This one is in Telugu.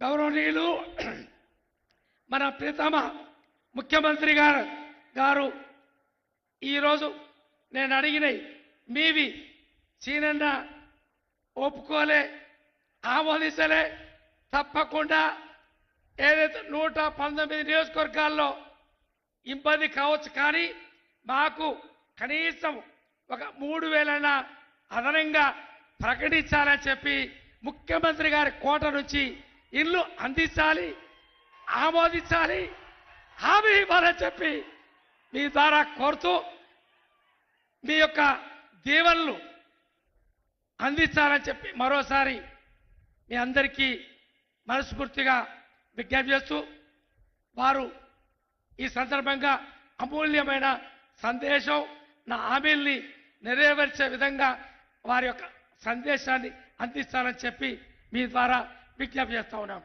గౌరవనీయులు మన ప్రీతమ ముఖ్యమంత్రి గారు గారు ఈరోజు నేను అడిగినవి మీవి సీనన్న ఒప్పుకోలే ఆమోదించలే తప్పకుండా ఏదైతే నూట పంతొమ్మిది నియోజకవర్గాల్లో ఇబ్బంది కావచ్చు కానీ మాకు కనీసం ఒక మూడు వేలైనా అదనంగా ప్రకటించాలని చెప్పి ముఖ్యమంత్రి గారి కోట నుంచి ఇల్లు అందించాలి ఆమోదించాలి హామీ ఇవ్వాలని చెప్పి మీ ద్వారా కోరుతూ మీ యొక్క దీవెనలు అందించాలని చెప్పి మరోసారి మీ అందరికీ మనస్ఫూర్తిగా విజ్ఞప్తి చేస్తూ వారు ఈ సందర్భంగా అమూల్యమైన సందేశం నా హామీల్ని నెరవేర్చే విధంగా వారి యొక్క సందేశాన్ని అందిస్తానని చెప్పి మీ ద్వారా విజ్ఞప్తి చేస్తా ఉన్నాం